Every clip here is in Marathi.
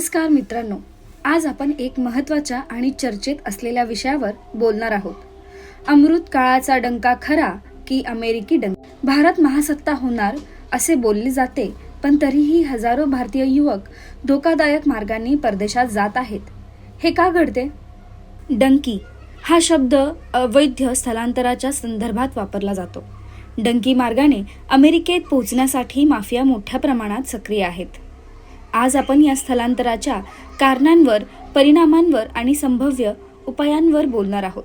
नमस्कार मित्रांनो. आज आपण एक महत्त्वाच्या आणि चर्चेत असलेल्या विषयावर बोलणार आहोत. अमृत काळाचा डंका खरा की अमेरिकी डंक? भारत महासत्ता होणार असे बोलले जाते पण तरीही हजारो भारतीय युवक धोकादायक मार्गांनी परदेशात जात आहेत. हे का घडते? डंकी हा शब्द अवैध स्थलांतराच्या संदर्भात वापरला जातो. डंकी मार्गाने अमेरिकेत पोहोचण्यासाठी माफिया मोठ्या प्रमाणात सक्रिय आहेत. आज आपण या स्थलांतराच्या कारणांवर परिणामांवर आणि संभाव्य उपायांवर बोलणार आहोत.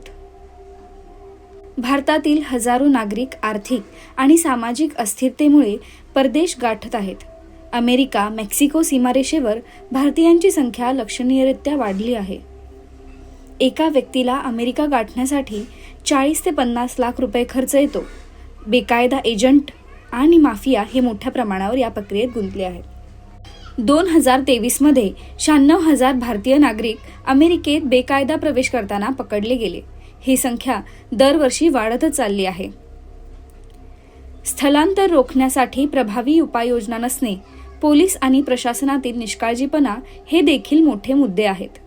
भारतातील हजारो नागरिक आर्थिक आणि सामाजिक अस्थिरतेमुळे परदेश गाठत आहेत. अमेरिका मेक्सिको सीमारेषेवर भारतीयांची संख्या लक्षणीयरित्या वाढली आहे. एका व्यक्तीला अमेरिका गाठण्यासाठी चाळीस ते पन्नास लाख रुपये खर्च येतो. बेकायदा एजंट आणि माफिया हे मोठ्या प्रमाणावर या प्रक्रियेत गुंतले आहेत. दोन हजार तेवीसमध्ये शहाण्णव हजार भारतीय नागरिक अमेरिकेत बेकायदा प्रवेश करताना पकडले गेले. ही संख्या दरवर्षी वाढतच चालली आहे. स्थलांतर रोखण्यासाठी प्रभावी उपाययोजना नसणे पोलीस आणि प्रशासनातील निष्काळजीपणा हे देखील मोठे मुद्दे आहेत.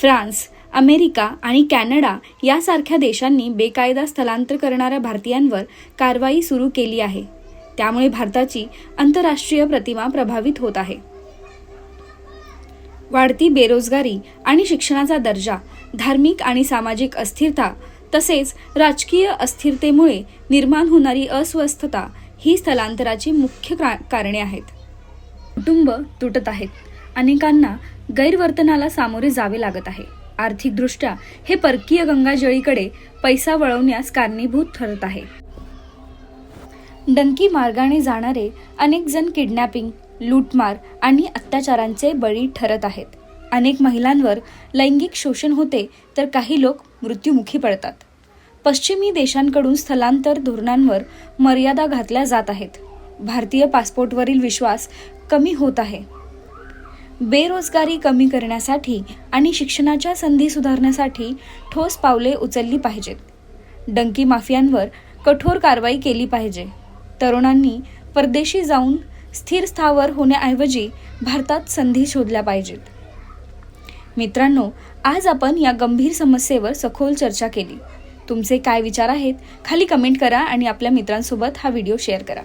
फ्रान्स अमेरिका आणि कॅनडा यासारख्या देशांनी बेकायदा स्थलांतर करणाऱ्या भारतीयांवर कारवाई सुरू केली आहे. त्यामुळे भारताची आंतरराष्ट्रीय प्रतिमा प्रभावित होत आहे. वाढती बेरोजगारी आणि शिक्षणाचा दर्जा धार्मिक आणि सामाजिक अस्थिरता तसेच राजकीय अस्थिरतेमुळे निर्माण होणारी अस्वस्थता ही स्थलांतराची मुख्य का- कारणे आहेत. कुटुंब तुटत आहेत. अनेकांना गैरवर्तनाला सामोरे जावे लागत आहे. आर्थिकदृष्ट्या हे परकीय गंगाजळीकडे पैसा वळवण्यास कारणीभूत ठरत आहे. डंकी मार्गाने जाणारे अनेक जण किडनॅपिंग लूटमार आणि अत्याचारांचे बळी ठरत आहेत. अनेक महिलांवर लैंगिक शोषण होते तर काही लोक मृत्युमुखी पडतात. पश्चिमी देशांकडून स्थलांतर धोरणांवर मर्यादा घातल्या जात आहेत. भारतीय पासपोर्टवरील विश्वास कमी होत आहे. बेरोजगारी कमी करण्यासाठी आणि शिक्षणाच्या संधी सुधारण्यासाठी ठोस पावले उचलली पाहिजेत. डंकी माफियांवर कठोर कारवाई केली पाहिजे. तरुणांनी परदेशी जाऊन स्थिर स्थावर होण्याऐवजी भारतात संधी शोधल्या पाहिजेत. मित्रांनो आज आपण या गंभीर समस्येवर सखोल चर्चा केली. तुमचे काय विचार आहेत खाली कमेंट करा आणि आपल्या मित्रांसोबत हा व्हिडिओ शेअर करा.